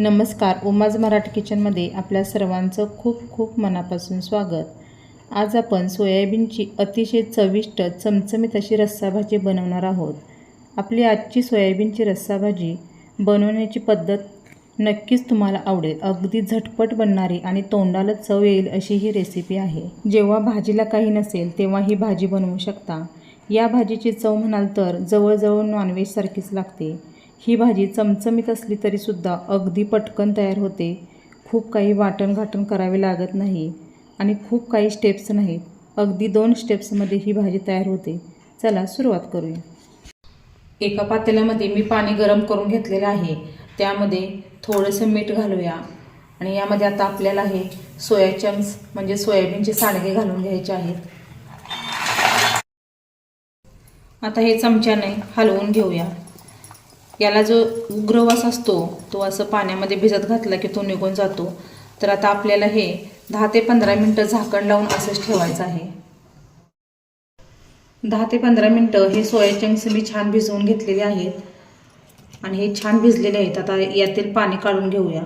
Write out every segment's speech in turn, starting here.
नमस्कार उमाज मराठी किचनमध्ये आपल्या सर्वांचं खूप खूप मनापासून स्वागत. आज आपण सोयाबीनची अतिशय चविष्ट चमचमीत अशी रस्साभाजी बनवणार आहोत. आपली आजची सोयाबीनची रस्साभाजी बनवण्याची पद्धत नक्कीच तुम्हाला आवडेल. अगदी झटपट बनणारी आणि तोंडाला चव येईल अशी ही रेसिपी आहे. जेव्हा भाजीला काही नसेल तेव्हा ही भाजी बनवू शकता. या भाजीची चव म्हणाल तर जवळजवळ नॉनव्हेजसारखीच लागते. ही भाजी चमचमीत असली तरीसुद्धा अगदी पटकन तयार होते. खूप काही वाटण घाटण करावे लागत नाही आणि खूप काही स्टेप्स नाहीत अगदी दोन स्टेप्समध्ये ही भाजी तयार होते. चला सुरुवात करूया. एका पातेल्यामध्ये मी पाणी गरम करून घेतलेलं आहे. त्यामध्ये थोडंसं मीठ घालूया. आणि यामध्ये आता आपल्याला हे सोया चंक्स म्हणजे सोयाबीनचे सांडगे घालून घ्यायचे आहेत. आता हे चमच्याने हलवून घेऊया. याला जो उग्रवास असतो तो असं पाण्यामध्ये भिजत घातला की तो निघून जातो. तर आता आपल्याला हे दहा ते पंधरा मिनटं झाकण लावून असंच ठेवायचं आहे. दहा ते पंधरा मिनटं हे सोया चंक्स मी छान भिजवून घेतलेले आहेत. आणि हे छान भिजलेले आहेत. आता यातील पाणी काढून घेऊया.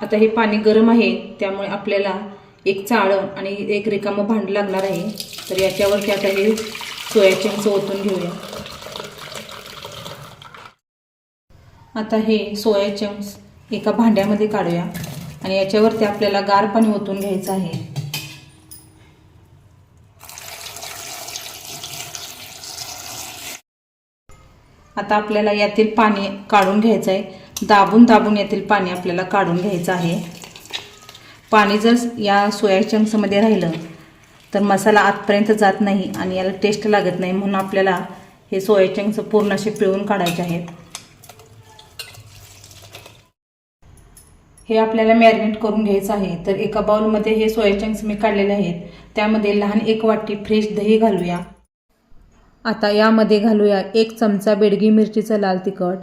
आता हे पाणी गरम आहे त्यामुळे आपल्याला एक चाळण आणि एक रिकामं भांड लागणार आहे. तर याच्यावरती आता हे सोया चंक्स ओतून घेऊया. आता हे सोया चंक्स एका भांड्यामध्ये काढूया. आणि याच्यावरती आपल्याला गार पाणी ओतून घ्यायचं आहे. आता आपल्याला यातील पाणी काढून घ्यायचं आहे. दाबून दाबून यातील पाणी आपल्याला काढून घ्यायचं आहे. पाणी जर या सोया चंक्समध्ये राहिलं तर मसाला आतपर्यंत जात नाही आणि याला टेस्ट लागत नाही म्हणून आपल्याला हे सोया चंक्स पूर्ण असे पिळून काढायचे आहेत. हे आपल्याला मॅरिनेट करून घ्यायचं आहे. तर एका बाउलमध्ये हे सोया चंक्स मी काढलेले आहेत. त्यामध्ये लहान एक वाटी फ्रेश दही घालूया. आता यामध्ये घालूया एक चमचा बेडगी मिरचीचं लाल तिखट.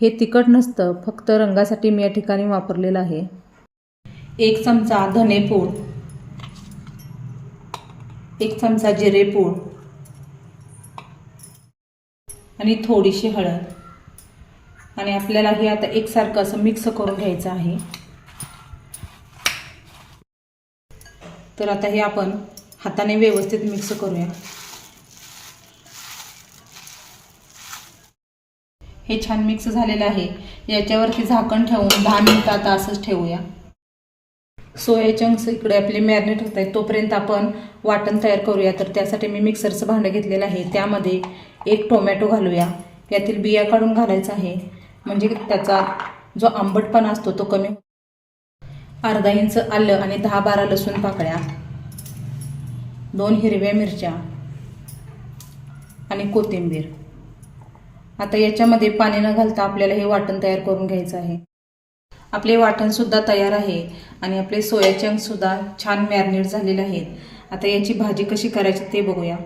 हे तिखट नसतं फक्त रंगासाठी मी या ठिकाणी वापरलेलं आहे. एक चमचा धनेपूड एक चमचा जिरेपूड आणि थोडीशी हळद. आणि आपल्याला हे आता एकसारखं असं मिक्स करून घ्यायचं आहे. तर आता हे आपण हाताने व्यवस्थित मिक्स करूया. हे छान मिक्स झालेलं आहे. याच्यावरती झाकण ठेवून दहा मिनिटं आता असंच ठेवूया. सोया चंक्स इकडे आपले मॅरिनेट होत आहेत. तोपर्यंत आपण वाटण तयार करूया. तर त्यासाठी मी मिक्सरचं भांडं घेतलेलं आहे. त्यामध्ये एक टोमॅटो घालूया. यातील बिया काढून घालायचं आहे. म्हणजे त्याचा जो आंबटपणा असतो तो कमी अर्धा इंच आलं आणि दहा बारा लसूण पाकळ्या दोन हिरव्या मिरच्या आणि कोथिंबीर. आता याच्यामध्ये पाणी न घालता आपल्याला हे वाटण तयार करून घ्यायचं आहे. आपले वाटणसुद्धा तयार आहे आणि आपले सोया चंक्ससुद्धा छान मॅरिनेट झालेले आहेत. आता याची भाजी कशी करायची ते बघूया.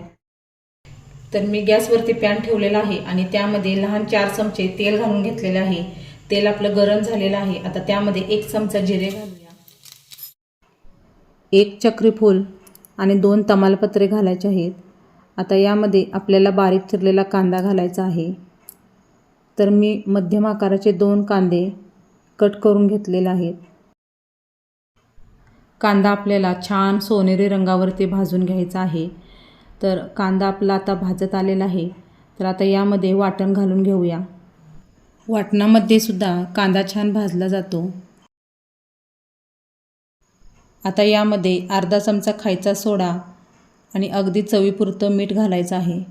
तर मी गॅसवरती पॅन ठेवलेला आहे आणि त्यामध्ये लहान चार चमचे तेल घालून घेतलेले आहे. तेल आपलं गरम झालेलं आहे. आता त्यामध्ये एक चमचा जिरे घालूया. एक चक्रीफूल आणि दोन तमालपत्रे घालायचे आहेत. आता यामध्ये आपल्याला बारीक चिरलेला कांदा घालायचा आहे. तर मी मध्यम आकाराचे दोन कांदे कट करून घेतलेले आहेत. कांदा आपल्याला छान सोनेरी रंगावरती भाजून घ्यायचा आहे. तर कांदा आपला आता भाजत आलेला आहे. तर आता यामध्ये वाटण घालून घेऊया. वाटणामध्ये सुद्धा कांदा छान भाजला जातो. आता यामध्ये अर्धा चमचा खायचा सोडा आणि अगदी चवीपुरतं मीठ घालायचं आहे.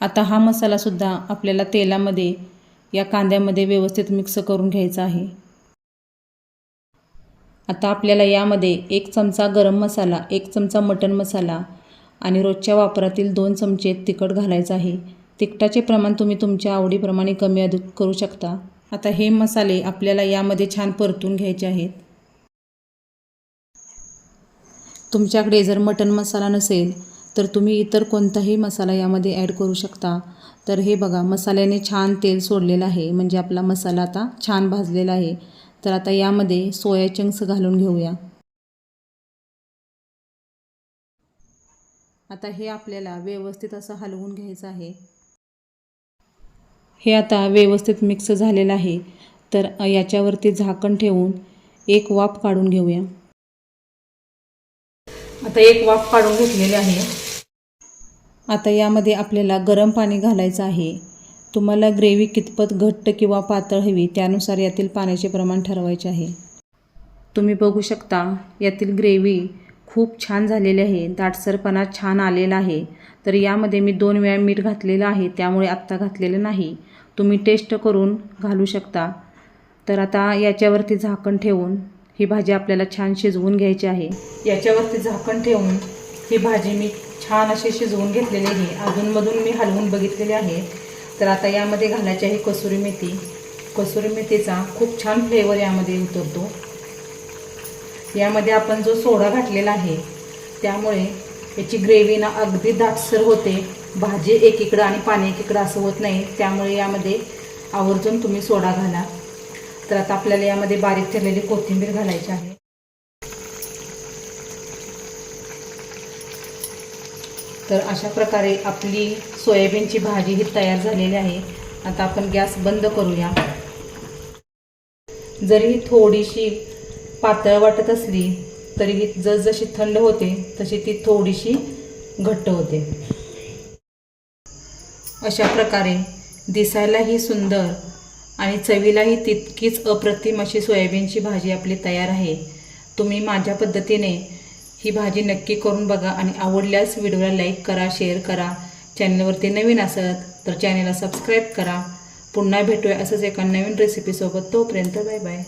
आता हा मसालासुद्धा आपल्याला तेलामध्ये या कांद्यामध्ये व्यवस्थित मिक्स करून घ्यायचा आहे. आता आपल्याला यामध्ये एक चमचा गरम मसाला एक चमचा मटण मसाला आणि रोजच्या वापरातील दोन चमचे तिखट घालायचं आहे. तिखटाचे प्रमाण तुम्ही तुमच्या आवडीप्रमाणे कमी अधिक करू शकता. आता हे मसाले आपल्याला यामध्ये छान परतून घ्यायचे आहेत. तुमच्याकडे जर मटण मसाला नसेल तर तुम्ही इतर कोणताही मसाला यामध्ये ॲड करू शकता. तर हे बघा मसाल्याने छान तेल सोडलेलं आहे. म्हणजे आपला मसाला आता छान भाजलेला आहे. तर आता यामध्ये सोया चंक्स घालून घेऊया. आता हे आपल्याला व्यवस्थित असं हलवून घ्यायचं आहे. हे आता व्यवस्थित मिक्स झालेलं आहे. तर याच्यावरती झाकण ठेवून एक वाफ काढून घेऊया. आता एक वाफ काढून घेतलेली आहे. आता यामध्ये आपल्याला गरम पाणी घालायचं आहे. तुम्हाला ग्रेव्ही कितपत घट्ट किंवा पातळ हवी त्यानुसार यातील पाण्याचे प्रमाण ठरवायचे आहे. तुम्ही बघू शकता यातील ग्रेव्ही खूप छान झालेले आहे. दाटसरपणा छान आलेला आहे. तर यामध्ये मी दोन वेळा मीठ घातलेलं आहे. त्यामुळे आत्ता घातलेलं नाही. तुम्ही टेस्ट करून घालू शकता. तर आता याच्यावरती झाकण ठेवून ही भाजी आपल्याला छान शिजवून घ्यायची आहे. याच्यावरती झाकण ठेवून ही भाजी मी छान अशी शिजवून घेतलेली आहे. अधूनमधून मी हलवून बघितलेली आहे. तर आता यामध्ये घालायची आहे कसुरी मेथी. कसुरी मेथीचा खूप छान फ्लेवर यामध्ये उतरतो. यामध्ये आपण जो सोडा घातलेला आहे त्यामुळे याची ग्रेव्ही ना अगदी दाटसर होते. भाजी एकीकडं आणि पाणी एकीकडं असं होत नाही. त्यामुळे यामध्ये आवर्जून तुम्ही सोडा घाला. तर आता आपल्याला यामध्ये बारीक ठरलेली कोथिंबीर घालायची आहे. तर अशा प्रकारे आपली सोयाबीनची भाजी ही तयार झालेली आहे. आता आपण गॅस बंद करूया. जरी थोडीशी पातळ वाटत असली तरी जसजशी थंड होते तशी ती थोडीशी घट्ट होते. अशा प्रकारे दिसायलाही सुंदर आणि चवीलाही तितकीच अप्रतिम अशी सोयाबीनची भाजी आपली तयार आहे. तुम्ही माझ्या पद्धतीने ही भाजी नक्की करून बघा आणि आवडल्यास व्हिडिओला लाईक करा शेअर करा. चॅनलवरती नवीन असत तर चॅनलला सबस्क्राईब करा. पुन्हा भेटूया असंच एका नवीन रेसिपीसोबत तोपर्यंत बाय बाय.